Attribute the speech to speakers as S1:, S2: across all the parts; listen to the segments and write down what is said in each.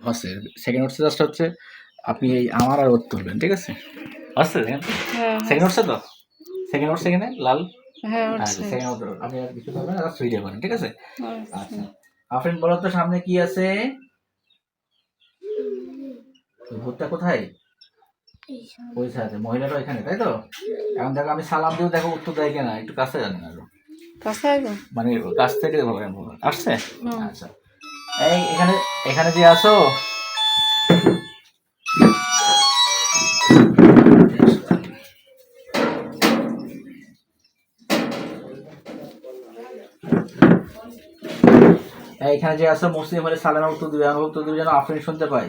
S1: হচ্ছে সেকেন্ড হচ্ছে জাস্ট হচ্ছে আপনি এই আমার আর ওর তুলবেন ঠিক আছে? হচ্ছে দেখেন
S2: হ্যাঁ
S1: সেকেন্ড হচ্ছে তো? সেকেন্ড হচ্ছে এখানে? লাল?
S2: হ্যাঁ
S1: হ্যাঁ সেকেন্ড আপনি আর কিছু করবেন না জাস্ট করেন ঠিক আছে?
S2: আচ্ছা।
S1: আচ্ছা। আফরিন বলো তো সামনে কি আছে? ভূতটা কোথায়? ওই সাথে মহিলাটা এখানে তাই তো? এখন দেখো আমি সালাম দিও দেখো উত্তর দেয় কিনা একটু কাছে জানেন আরও।
S2: কাছে
S1: মানে কাছ থেকে আসছে? আচ্ছা। এই, এখানে এখানে যে আসো এখানে যে আসো মুসলিম হলে সালামের উত্তর দিবে আমার উত্তর দিবে যেন আপনি শুনতে পাই।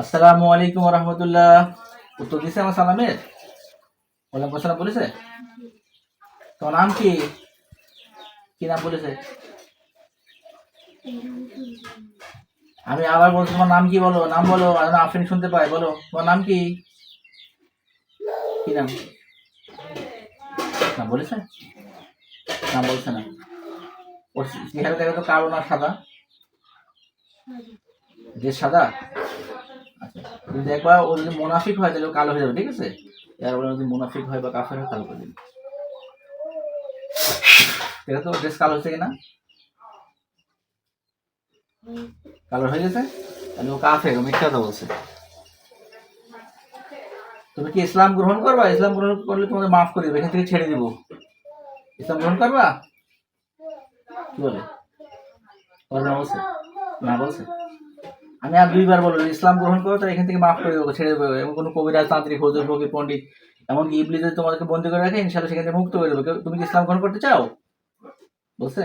S1: আসসালামু আলাইকুম রহমতুল্লাহ। উত্তর দিছে আমার সালামের? ওয়ালাইকুম বলেছে? তোমার নাম কি? কি নাম বলেছে? আমি আবার বলছি, তোমার নাম কি বলো? নাম বলো আফরিন শুনতে পাই বলো। তোমার নাম কি? কি নাম? নাম বলেছে? নাম বলছে না। ওর চেহারা দেখা তো কালো না, সাদা। যে সাদা? আচ্ছা তুমি দেখবা, ও যদি মোনাফিক হয়, তাহলে কালো হয়ে যাবে, ঠিক আছে? এর বলে যদি মুনাফিক হয় বা কাফের হয় কালো করে দিবে এটা তো ড্রেস কালো হচ্ছে কিনা? কালো হয়ে গেছে? তাহলে ও কাফের মিথ্যা কথা বলছে। তুমি কি ইসলাম গ্রহণ করবা? ইসলাম গ্রহণ করলে তোমাদের মাফ করে দেবে, এখান থেকে ছেড়ে দিব। ইসলাম গ্রহণ করবা? কি বলে? না বলছে? আমি আর দুইবার বললাম ইসলাম গ্রহণ করো তো এখান থেকে মাফ করে দেবো ছেড়ে দেবো। এবং কোনো কবিরাজ, তান্ত্রিক হজুর ফকির, পণ্ডিত, এমনকি ইবলি যদি তোমাদেরকে বন্দি করে রাখে ইনশাল্লাহ সেখান থেকে মুক্ত করে দেবো। তুমি কি ইসলাম গ্রহণ করতে চাও? বলছে?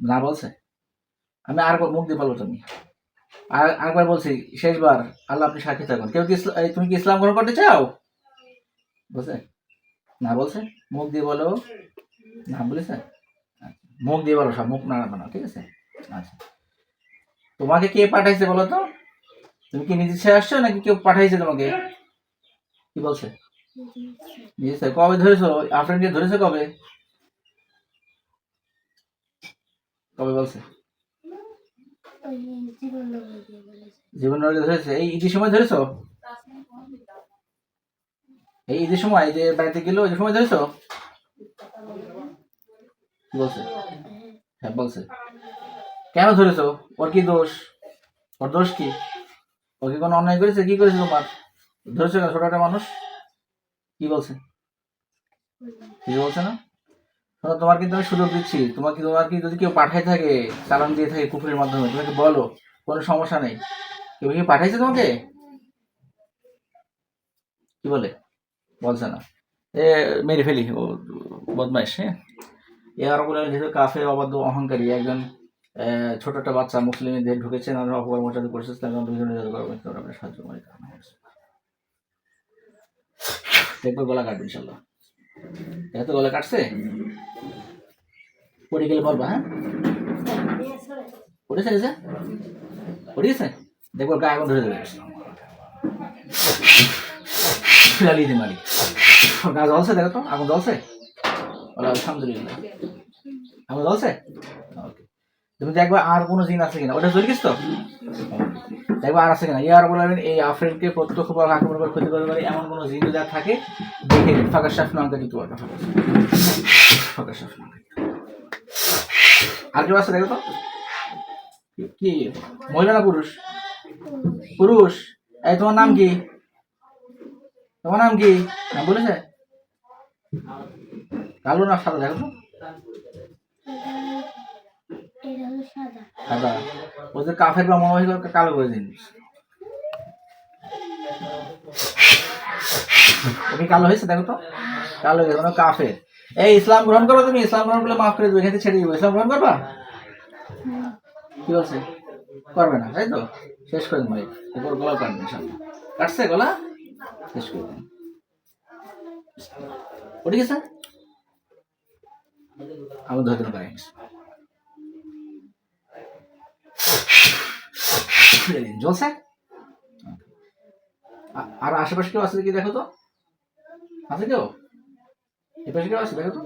S1: না বলছে? আমি আর মুখ দিয়ে বলব তুমি। আর আরেকবার বলছি শেষবার আল্লাহ আপনি সাক্ষী থাকুন। কেউ কি তুমি কি ইসলাম গ্রহণ করতে চাও? বলছে। না বলছে। মুখ দিয়ে বলো। না বলেছে? আচ্ছা, মুখ দিয়ে বলো সব মুখ না ঠিক আছে? আচ্ছা। তোমাকে কে পাঠাইছে বলো তো? তুমি কি নিজে আসছো নাকি কেউ পাঠাইছে তোমাকে? কি বলছে? নিজে। কবে ধরেছো? আফ্রেন্ডকে ধরেছো কবে? কবে বলছে? জীবন ধরেছে? এই ঈদের সময় ধরেছো? এই ঈদের সময় যে বাড়িতে ওই সময় ধরেছো? বলছে। হ্যাঁ বলছে। কেন ধরেছো? ওর কি দোষ? ওর দোষ কি? ও কি কোনো অন্যায় করেছে? কি করেছে তোমার? ধরেছো কেন? ছোট একটা মানুষ? কি বলছে? কিছু বলছে না? তোমার কিন্তু আমি সুযোগ দিচ্ছি। তোমার কি তোমার কি যদি কেউ পাঠাই থাকে, চালান দিয়ে থাকে কুকুরের মাধ্যমে, তোমাকে বলো, কোনো সমস্যা নেই। কেউ কি পাঠাইছে তোমাকে? কি বলে? বলছে না। এ, মেরে ফেলি, ও, বদমাইশ হ্যাঁ? এ আর বলে, যেহেতু কাফে অবাধ্য, অহংকারী, একজন ছোট একটা বাচ্চা মুসলিমদের ঢুকেছে না অপকার মর্যাদা করেছে তাহলে দুজনে সাহায্য করে দেখব গলা কাটবে ইনশাল্লাহ এত গলা কাটছে? পড়ে গেলে বলবা হ্যাঁ? পড়েছে গেছে পড়ে গেছে দেখব গায়ে আগুন ধরে দেবে। ফেলালি দিন মারি গা জ্বলছে, দেখো তো, আগুন জ্বলছে? বলো আলহামদুলিল্লাহ আগুন জ্বলছে? ওকে। তুমি দেখবে আর কোনো জিন আছে কিনা? ওটা চলে গেছে তো? দেখবে আর আছে কিনা? ইয়ার বলবেন, এই আফ্রিনকে প্রত্যক্ষ বা আক্রমণ করে ক্ষতি করতে পারে এমন কোনো জিন যা থাকে, দেখে ফাঁকা শাফ নামটা কিন্তু ফাঁকা শাফ নামটা আর কেউ আছে দেখো তো? কি? মহিলা না পুরুষ? পুরুষ। এই, তোমার নাম কি? তোমার নাম কি? নাম বলেছে? কালো না সাদা দেখো তো। সাদা ওদের কাফের বা মনোবাহী করে কালো করে দিন। ওকে কালো হয়েছে, দেখো তো। কালো হয়ে গেছে মানে কাফের। এই, ইসলাম গ্রহণ করো তুমি, ইসলাম গ্রহণ করলে মাফ করে দেবো, এখান ছেড়ে দিব। ইসলাম গ্রহণ করবা? কি বলছে? করবে না, তাই তো? শেষ করে দেবো এরপর গলা কাটবে ইনশাল্লাহ কাটছে গলা শেষ করে দেন উঠে গেছে? আমি ধরে দিন গায়ে জ্বলছে আর আশেপাশে কেউ আছে কি দেখো তো? আছে কেউ? এপাশে কেউ আছে দেখো তো?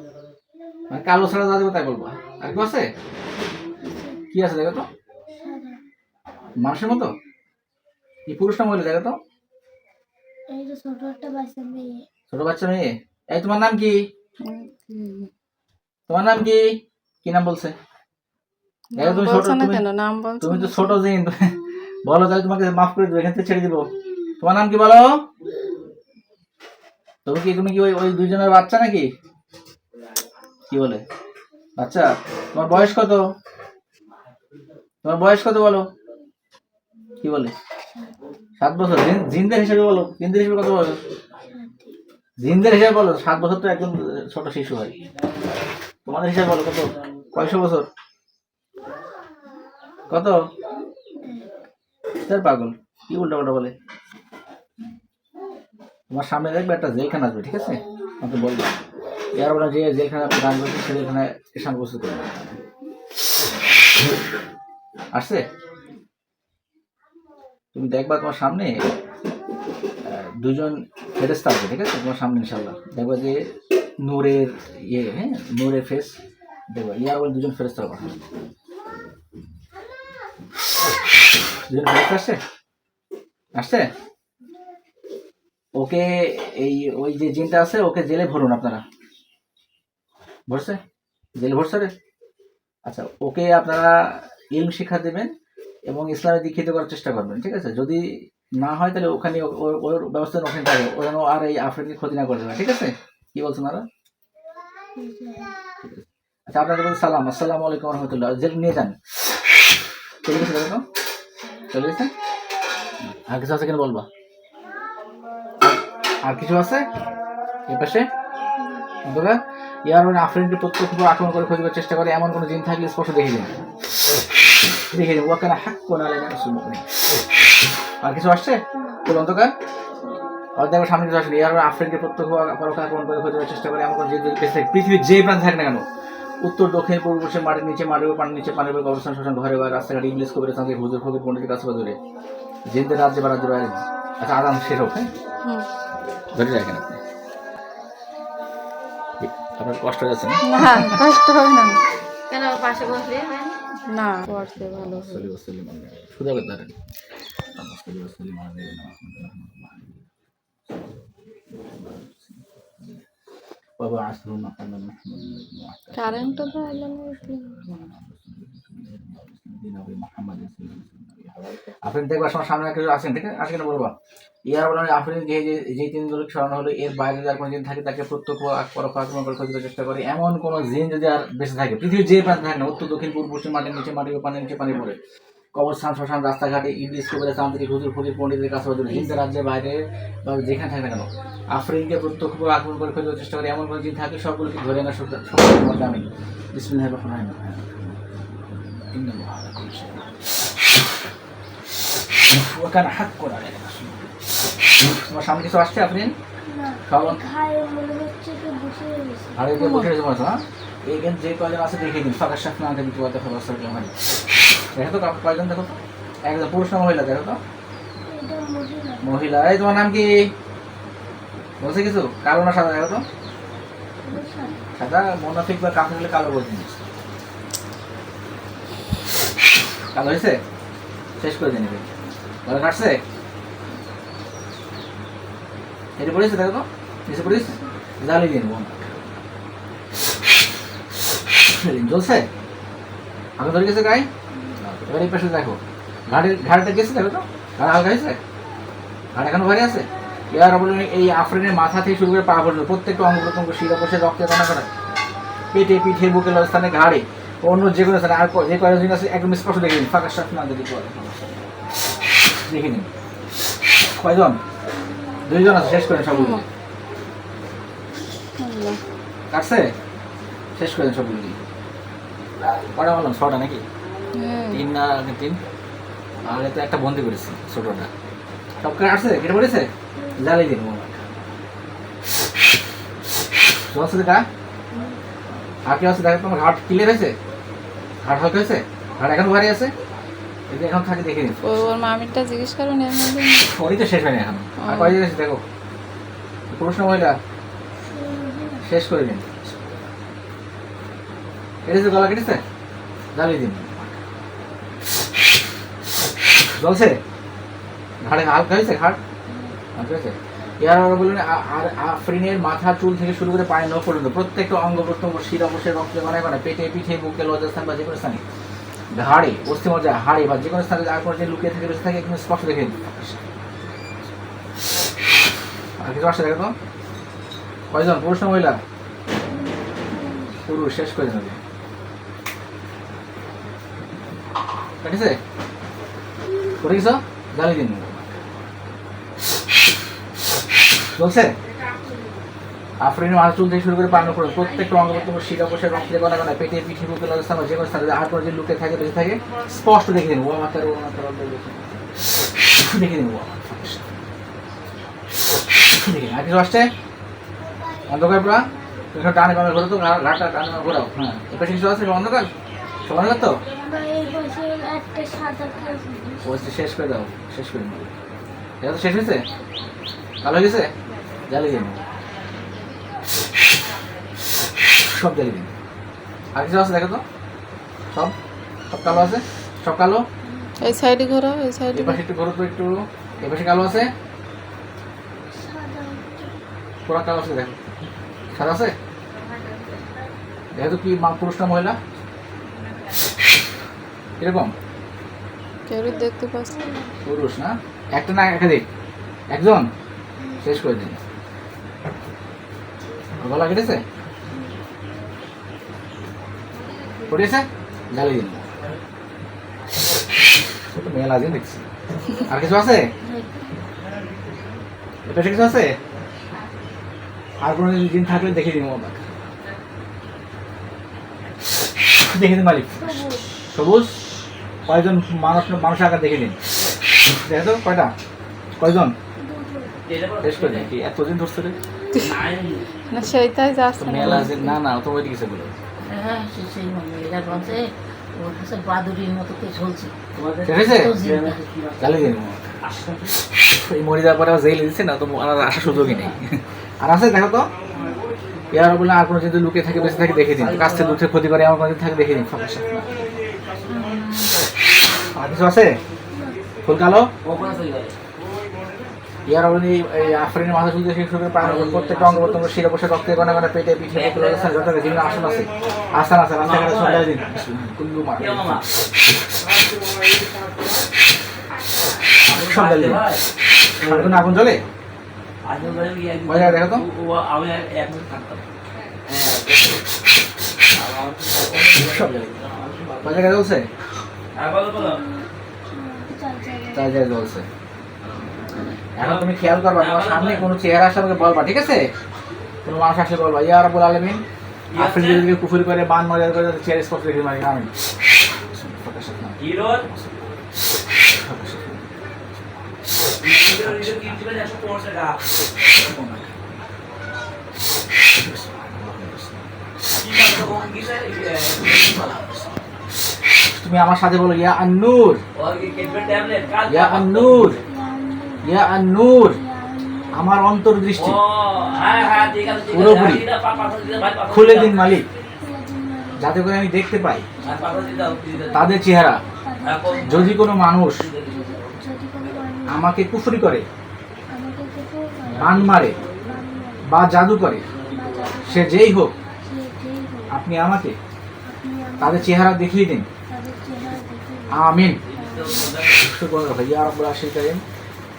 S1: মানে কালো ছাড়া যা দেবো তাই বলব আর কেউ আছে? কি আছে দেখো তো? মানুষের মতো? কি পুরুষ না মহিলা দেখো তো?
S2: ছোট বাচ্চা মেয়ে।
S1: ছোট বাচ্চা মেয়ে। এই তোমার নাম কি? তোমার নাম কি? কি নাম বলছে?
S3: বলছো না কেন? নাম বলছো
S1: তুমি তো ছোট জিন। বলো তাহলে তোমাকে মাফ করে দেবো এখান থেকে ছেড়ে দিব। তোমার নাম কি বলো? তুমি কি তুমি কি ওই ওই দুইজনের বাচ্চা নাকি? কি বলে? বাচ্চা? তোমার বয়স কত? তোমার বয়স কত বলো? কি বলে? সাত বছর। জিন- জিনদের হিসেবে বলো। জিনদের হিসেবে কত বলো জিনদের হিসেবে বলো। সাত বছর তো একদম ছোট শিশু হয়। তোমাদের হিসাবে বলো কত? কয়শো বছর? কত? পাগল, কি উল্টা পাল্টা বলে? তোমার সামনে দেখবে একটা জেলখানা আসবে, ঠিক আছে? আমাকে বলবে। এর বলে যে জেলখানা গান করছেন সেই জেলখানায় এসে উপস্থিত করবে। আসছে? তুমি দেখবা তোমার সামনে দুজন ফেরেস্তা আসবে ঠিক আছে? তোমার সামনে ইনশাল্লাহ দেখবা যে নূরের ইয়ে হ্যাঁ? নূরের ফেস দেখবা, ইয়ার বলে দুজন দুজন ফেরেস্তা আসছে? আসছে? ওকে এই ওই যে জিনটা আছে, ওকে জেলে ভরুন আপনারা। ভরছে? জেলে ভরছে রে আচ্ছা ওকে আপনারা ইলম শিক্ষা দেবেন এবং ইসলামে দীক্ষিত করার চেষ্টা করবেন, ঠিক আছে? যদি না হয় তাহলে ওখানে ওর- ব্যবস্থা ওখানে থাকে। ও যেন আর এই আফ্রিকে ক্ষতি না করে দেবে ঠিক আছে? কি বলছেন দাদা আচ্ছা আপনাদের সালাম। আসসালামু আলাইকুম রহমতুল্লাহ। জেল নিয়ে যান। চলে গেছে দাদা? চলে গেছে আর কিছু আছে কিনা বলবা? আর- কিছু আছে? এ পাশে? ইয়ার মানে আফ্রিনকে প্রত্যক্ষ আক্রমণ করে খোঁজার চেষ্টা করে, এমন কোনো জিন থাকলে স্পষ্ট দেখে দিন দেখে দিন ওখানে হাক কোন আর কিছু আসছে? তোর অন্ধকার? দেখো সামনে কিছু আসলে ইয়ার আফ্রিনকে প্রত্যক্ষ পরোক্ষ আক্রমণ করে খোঁজার চেষ্টা করে, এমন কোনো জিন পৃথিবীর যে প্রাণ থাকে না কেন উত্তর দক্ষিণ পূর্ব পশ্চিম মাঠের নিচে মাটির পানির নিচে পানির উপর গবেষণা শোষণ ঘরে বা রাস্তাঘাটে ইংলিশ কবির সঙ্গে হুজুর ফকির পণ্ডিতের কাছে দূরে। জিন্দে রাজ্যে বা রাজ্যে বাইরে আচ্ছা আরাম শেষ হ্যাঁ? ধরে রাখেন আপনি। আপনার কষ্ট হয়ে যাচ্ছে না
S3: কষ্ট হবে না।
S2: কেন পাশে বসলে না?
S1: وبعثه مقاما محمود الموحد
S3: কারেন্টটা তো এলো না একটু।
S1: আপনি দেখবার সময় সামনে কেউ আসেন ঠিক আছে আসে কেন বলবা ইয়ার বলেন আপনি যে যে- যে তিনগুলো সরানো হলো এর বাইরে যার কোনো জিন থাকে তাকে প্রত্যক্ষ আক- পরোক্ষ আক্রমণ করে ক্ষতি করার চেষ্টা করে এমন কোন জিন যদি আর বেঁচে থাকে পৃথিবীর যে প্রান্ত থাকে না উত্তর দক্ষিণ পূর্ব পশ্চিম মাটির নিচে মাটির উপর, পানির নিচে পানি পড়ে কবরস্থান শ্মশান রাস্তাঘাটে ইংলিশ কবিরা তান্ত্রিক হুজুর ফকির পণ্ডিতের কাছে বাজুর হিন্দ রাজ্যের বাইরে বা যেখানে থাকে না কেন আফ্রিনকে প্রত্যক্ষ করে আক্রমণ করে করার চেষ্টা করে এমন কোনো জিন থাকে সবগুলোকে ধরে আনা মধ্যে আমি বিসমিল্লাহির রহমানির রহিম। ইন্নাল্লাহা আলা কুল্লি শাইইন। ওখান হাত করে তোমার সামনে কিছু আসছে আপনি
S2: বসে রয়েছে।
S1: আর এই যে কয়জন আছে দেখে দিন ফাঁকা সাফ না দেখি তোমার দেখা বস্তা ওখানে দেখো তো কয়জন দেখো তো? একজন পুরুষ না মহিলা দেখো তো।
S2: মহিলা।
S1: এই তোমার নাম কি? বলছে কিছু? কালো না সাদা দেখো তো।
S2: সাদা।
S1: মোনাফিক বা কাফি হলে কালো বলতে কালো হয়েছে? শেষ করে দিয়ে নেবে। গলা কাটছে এটা পড়েছে দেখো তো। নিচে পড়েছে? জ্বালিয়ে দিয়ে নেব। জ্বলছে? আগে ধরে গেছে গায়ে? এবার এই পাশে দেখো। ঘাড়ের ঘাড়টা গেছে দেখো তো? ঘাড় হালকা হয়েছে? ঘাড় এখনও ভারী আছে? এবার বলুন এই আফরিনের মাথা থেকে শুরু করে পা পর্যন্ত প্রত্যেকটা অঙ্গ প্রত্যঙ্গ শিরা বসে রক্তে কণা করা পেটে পিঠে বুকে স্থানে ঘাড়ে অন্য যে কোনো স্থানে আর যে কয়েকজন আছে একদম স্পষ্ট দেখে নিন। ফাঁকা শ্বাস না যদি দেখে নিন। কয়জন? দুইজন আছে শেষ করেন সবগুলো। কাটছে? শেষ করেন সবগুলো কটা বললাম? ছটা নাকি। তিন না তিন। আর তো একটা বন্দি করেছি ছোটটা। সব কেটে আসছে কেটে পড়েছে? জ্বালিয়ে দিন মোবাইল চলছে দেখা? আর কি আছে? দেখো তোমার ঘাট ক্লিয়ার হয়েছে? ঘাট হালকা হয়েছে? ঘাট এখন ভারী আছে? এই যে এখন থাকে দেখে নিন
S3: ওর মামিরটা জিজ্ঞেস করুন এর
S1: ওই তো শেষ হয়নি এখন। আর কয়জন আছে দেখো? পুরুষ না মহিলা শেষ করে দিন। কেটেছে গলা কেটেছে? জ্বালিয়ে দিন। জ্বলছে ঘাড়ে হালকা হয়েছে ঘাড়? হালকা হয়েছে ইয়ার বললেন আর আফরিনের মাথা, চুল থেকে শুরু করে পায়ের নখ পর্যন্ত প্রত্যেকটা অঙ্গ, প্রত্যঙ্গ, শিরা বসে রক্ত বানায় বানায়। পেটে পিঠে, বুকে লজ্জাস্থান বা যে কোনো স্থানে। ঘাড়ে, অস্থি মজা হাড়ে বা যে কোনো স্থানে আর কোনো লুকিয়ে থেকে বেঁচে থাকে একদম স্পষ্ট দেখে। আর কিছু আসছে দেখো কয়জন? পুরুষ না মহিলা? পুরুষ, শেষ করে দেবে ঠিক আছে করে গেছো চলছে আফরিন চুল থেকে শুরু করে পানো করে, প্রত্যেকটা অঙ্গ প্রত্যঙ্গ শিরা বসে রক্তে গনা গনা পেটে পিঠে, বুকে যে কোনো স্থানে কোনো যে লুকে থাকে, বেঁচে থাকে, স্পষ্ট দেখে দিন ও মাথার ও মাথার দেখে দিন ও। আর কিছু আসছে? অন্ধকার পুরা? সব টানে ঘোরো তো টানে ঘোরাও। হ্যাঁ। এপাশে কিছু আছে? অন্ধকার? সব তো? ওই শেষ করে দাও শেষ করে দাও। এটা তো শেষ হয়েছে? কালো হয়ে গেছে? জ্বালিয়ে দিন। সব জ্বালিয়ে দিন। আর কিছু আছে দেখো তো? সব? সব কালো আছে? সব কালো?
S3: এই সাইডে ঘোরো এই সাইডে
S1: পাশে একটু ঘোরো তো একটু। এই পাশে কালো আছে? পুরা কালো আছে দেখো। সাদা আছে? দেখো তো কি মা পুরুষ না মহিলা? এরকম?
S3: কেউ দেখতে
S1: পুরুষ না? একটা না একাধিক একজন? শেষ করে দিন। গলা কেটেছে? পড়িয়েছে? জ্বালিয়ে দিন। আছে দেখছি। আর কিছু আছে? এটা কিছু আছে? আর কোনো দিন থাকলে দেখে মোবাইল দেখে দিন মালিক।
S2: সবুজ?
S1: কয়জন মানুষ মানুষ আকার দেখে দিন দেখো তো কয়টা? কয়জন? করে এতদিন ধরছে রে?
S3: না সেইটাই যাচ্ছে
S1: মেলা আছে না না তো বলে
S4: হ্যাঁ সেই বলছে ওর কাছে মতো কে
S1: দিন। এই মরে যাওয়ার পরে আবার জেলে দিচ্ছে না তো আর আসার সুযোগই নেই। আর আছে দেখো তো। এর বলে আর কোনো যদি লুকিয়ে থাকে বেঁচে থাকে দেখে দিন। কাছ থেকে দূর থেকে ক্ষতি করে আমার কোনো থাকে দেখে দিন। সমস্যা কিছু আছে? ফুল কালো। ইয়ার এই আফরিনের মাথা চুলতে শেষ প্রত্যেকটা অঙ্গ প্রত্যঙ্গ শিরা রক্তে পেটে পিঠে যত আসন আছে। আসান আছে রাস্তাঘাটে সব দিন। কুল্লু আগুন জ্বলে? জায়গায় দেখো তো। তাই জায়গায় জ্বলছে এখন তুমি খেয়াল করবা তোমার সামনে কোনো চেহারা আসলে বলবা ঠিক আছে কোনো মানুষ আসলে বলবা ইয়া রাব্বুল আলামিন আফরিন যদি কুফরি করে বান মর্যাদা করে চেয়ার স্পষ্ট রেখে মারি আমিন তুমি আমার সাথে বলো, ইয়া আন্নুর। ইয়া আন্নুর। ইয়া আন্নুর। আমার অন্তর্দৃষ্টি। পুরোপুরি। খুলে দিন মালিক। যাতে করে আমি দেখতে পাই। তাদের চেহারা। যদি কোনো মানুষ আমাকে কুফরি করে, বান মারে, বা জাদু করে, সে যেই হোক, আপনি আমাকে তাদের চেহারা দেখিয়ে দিন। আমিন।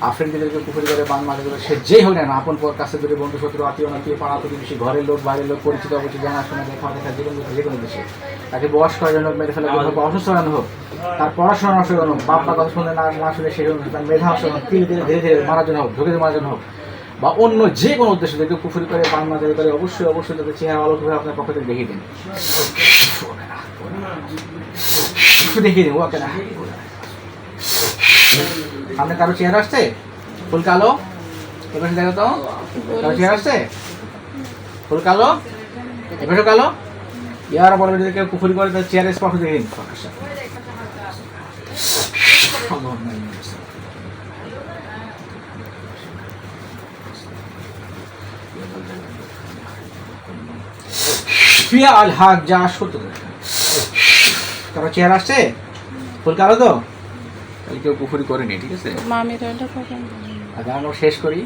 S1: আফ্রিনদেরকে কুফরি করে বান মারে করে সে যেই হোক না আপন পর কাছে দূরে বন্ধু, শত্রু, আত্মীয় অনাত্মীয় পাড়া প্রতিবেশী, ঘরের লোক, বাইরের লোক, পরিচিত, অপরিচিত, জানাশোনা, দেখা দেখা, যে কোনো যে কোনো দেশে। তাকে বয়স করার জন্য মেরে ফেলা হোক, অসুস্থ করানো হোক, তার পড়াশোনা নষ্ট করানো হোক বাপ মা কথা শুনে না না শুনে সে তার মেধা নষ্ট করানো ধীরে ধীরে ধীরে ধীরে মারার জন্য হোক, ঢুকে মারার জন্য হোক, বা অন্য যে কোনো উদ্দেশ্যে দেখে কুফরি করে বান মাজারি করে, অবশ্যই অবশ্যই তাদের চেহারা আলোকভাবে আপনার পক্ষ থেকে দেখিয়ে দিন। দেখিয়ে দিন ওকে না সামনে কারও চেহারা আসছে? ফুল কালো? এবার দেখো তো। কারও চেহারা আসছে? ফুল কালো? এবারে কালো? ইয়ার বলে যদি কেউ কুফুরি করে, তার চেয়ারে স্পষ্ট দেখে দিন ফিয়া আল হাক, যা সত্য। কারও চেহারা আসছে? ফুল কালো তো? কেউ পুকুরি করেনি ঠিক আছে?
S3: মামির ওটা কখন
S1: আগে আমরা শেষ করি।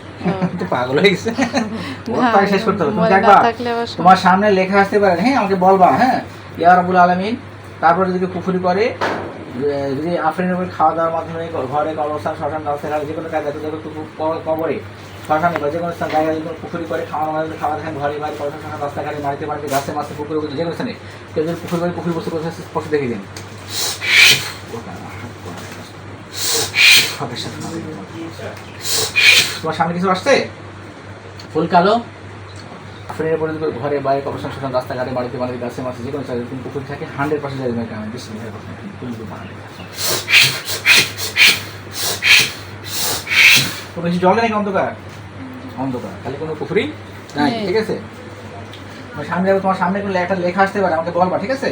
S1: তো পাগল হয়ে গেছে। ওর শেষ করতে হবে। তুমি
S3: না
S1: দেখবা
S3: থাকলে আবার সব-
S1: তোমার সামনে লেখা আসতে পারে। হ্যাঁ আমাকে বলবা হ্যাঁ? ইয়া রাবুল আলমিন তারপরে যদি পুকুরি করে যদি আফরিনের উপরে খাওয়া দাওয়ার মাধ্যমে ঘরে কবরস্থান শ্মশান রাস্তাঘাট যে কোনো কাজ এত কবরে। শ্মশানে বা যে কোনো স্থান জায়গায় কোনো পুকুরি করে খাওয়ানো মাধ্যমে খাওয়া দেখেন ঘরে বাড়ি কবরস্থান শ্মশান রাস্তাঘাটে মাটিতে মাটিতে গাছে মাছে পুকুরে যে কোনো স্থানে। কেউ যদি পুকুরি করে পুকুরি বসে বসে স্পষ্ট দেখে দিন। তোমার সামনে কিছু আসছে? ফুল কালো। ফ্রেন্ডের পরে ঘরে বাইরে কবরস্থান শ্মশান রাস্তাঘাটে বাড়িতে বাড়িতে গাছে মাছে যে কোনো তুমি পুকুর থাকে হান্ড্রেড পার্সেন্ট যাবে না আমি বেশি বেশি জল নেই অন্ধকার? অন্ধকার তাহলে কোনো পুকুরি নাই ঠিক আছে? সামনে যাবে তোমার সামনে কোনো একটা লেখা আসতে পারে আমাকে বলবা ঠিক আছে?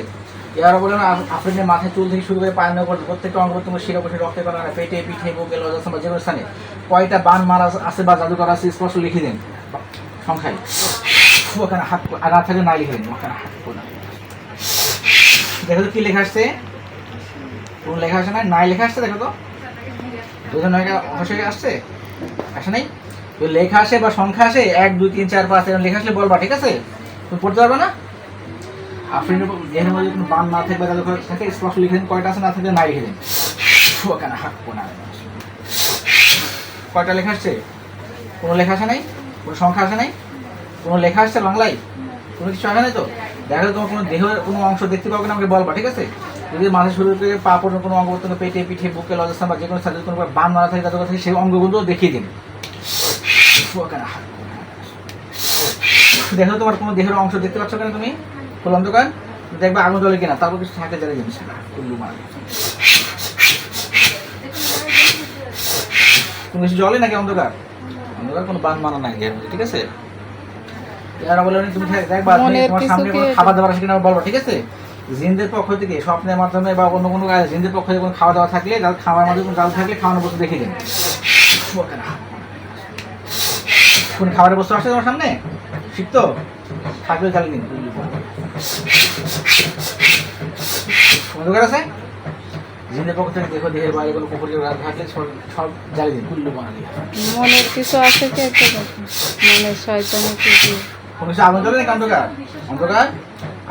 S1: এবার বলে না আপনাদের মাথায় চুল থেকে শুরু করে পায়ের নগর প্রত্যেকটা অঙ্গ তোমার শিরা বসে রক্তে করা পেটে পিঠে বুকে লজাসম বা যে কোনো স্থানে। কয়টা বান মারা আছে বা জাদু করা আছে স্পষ্ট লিখে দিন। সংখ্যায়। ওখানে হাত আর না থাকলে না লিখে দিন ওখানে হাত কোনা দেখো তো কি লেখা আসছে? কোন লেখা আসে না? নাই লেখা আসছে দেখো তো। দুজন নয়টা অবশ্যই আসছে? আসে নাই? তো লেখা আসে বা সংখ্যা আসে, এক, দুই, তিন, চার, পাঁচ, এরকম লেখা আসলে বলবা, ঠিক আছে? তুমি পড়তে পারবে না? উপর যেখানে মধ্যে কোনো বান না থাকবে তাদের থাকে, স্পষ্ট লিখে দিন, কয়টা আছে না থাকলে নাই লিখে দিন। ওখানে হাত কোনা কয়টা লেখা আসছে? কোনো লেখা আসে নাই? কোনো সংখ্যা আসে নাই? কোনো লেখা আসছে বাংলায়? কোনো কিছু আসে নাই তো? দেখো তোমার কোনো দেহের কোনো অংশ দেখতে পাবো না আমাকে বলবা, ঠিক আছে? যদি মাথা শুরু করে পা পর্যন্ত কোনো অঙ্গ পেটে, পিঠে, বুকে লজস্থান বা যে কোনো যদি কোনো বান মারা থাকে, তাদের থেকে সেই অঙ্গগুলো দেখিয়ে দিন। কোনা। দেখো তোমার কোনো দেহের অংশ দেখতে পাচ্ছ কেন তুমি? ফুল অন্ধকার? দেখবে আগুন জ্বলে কিনা তারপর কিছু থাকে যারা জিনিস না কুল্লু মারা তুমি কিছু জলে নাকি অন্ধকার? অন্ধকার কোনো বান মানা নাই এর ঠিক আছে? এরা বলে তুমি দেখবা তোমার সামনে কোনো খাবার দাবার আছে কিনা বলব ঠিক আছে? জিনদের পক্ষ থেকে স্বপ্নের মাধ্যমে বা অন্য কোনো কাজে জিনদের পক্ষ থেকে কোনো খাওয়া দাওয়া থাকলে যার খাওয়ার মাধ্যমে জাল থাকলে খাওয়ানোর বস্তু দেখে দিন কোন খাবারের বস্তু আসছে তোমার সামনে? শিখত থাকলে জ্বালিয়ে দিন। অন্ধকার আছে? জিনের পক্ষ থেকে দেখো দেহের বাইরে কোনো পুকুরের রাত থাকলে সব সব জ্বালিয়ে দিন। কুল্লু বানালি।
S3: মনের কিছু আছে কি একটা মনের শয়তানি কি কি
S1: কোনো কিছু আগুন জ্বলে নাকি অন্ধকার? অন্ধকার?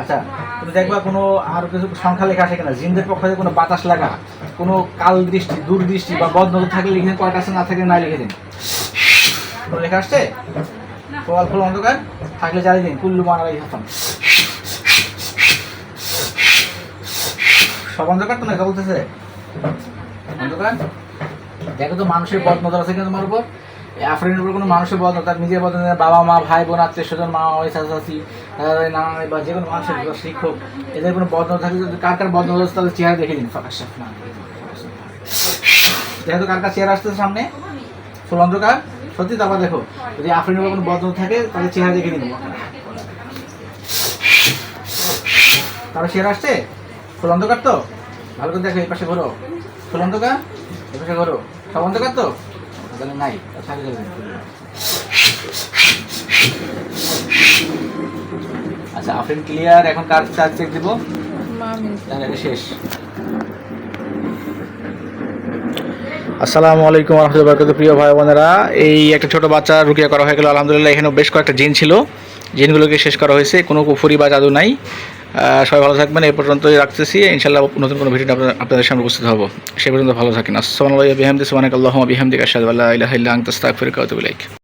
S1: আচ্ছা তুমি দেখবা কোনো আর কিছু সংখ্যা লেখা আছে কিনা? জিনদের পক্ষ থেকে কোনো বাতাস লাগা কোনো কাল দৃষ্টি দূরদৃষ্টি বা বদনজর থাকলে লিখে দিন কয়টা আছে না থাকলে না লিখে দিন। লেখা আসছে ফল ফুল অন্ধকার থাকলে জ্বালিয়ে দিন কুল্লু বানালাই হাসান সব অন্ধকার তো না বলতেছে অন্ধকার দেখো তো মানুষের বদ নজর আছে কিন্তু তোমার উপর আফরিনের উপর কোনো মানুষের বদ তার নিজের বদ বাবা মা ভাই বোন আত্মীয় স্বজন মা ওই চাচা চাচি নানা বা যে কোনো মানুষের শিক্ষক এদের কোনো বদ থাকে যদি কার কার বদ নজর তাদের চেহারা দেখে দিন ফাঁকা সাফ না যেহেতু কার কার চেহারা আসতেছে সামনে ফুল অন্ধকার সত্যি তারপর দেখো যদি আফরিনের কোনো বদ নজর থাকে তাহলে চেহারা দেখে দিন তার চেহারা আসছে? ফুল অন্ধকার তো? ভালো করে দেখো এই পাশে ঘোরো। ফুল অন্ধকার? এই পাশে ঘোরো। সব অন্ধকার তো? তাহলে নাই যাবে আচ্ছা আফরিন ক্লিয়ার এখন কার চার্জ চেক দিব? তাহলে শেষ। আসসালামু আলাইকুম রহমতুল্লাহ প্রিয় ভাই বোনেরা, এই একটা ছোট বাচ্চা রুকিয়া করা হয়ে গেল। আলহামদুলিল্লাহ, এখানেও বেশ কয়েকটা জিন ছিল। জিনগুলোকে শেষ করা হয়েছে। কোনো কুফুরি বা জাদু নাই। সবাই ভালো থাকবেন। এই পর্যন্তই রাখতেছি। ইনশাল্লাহ নতুন কোনো ভিডিও আপনাদের সামনে উপস্থিত হব। সে পর্যন্ত ভালো থাকেন। আসসালামু আলাইকুম। বিহামদি সুবহানাকাল্লাহুম্মা বিহামদিকা আশহাদু আল্লা আল্লাহ ইল্লা আংতাস্তাক ইলাইক।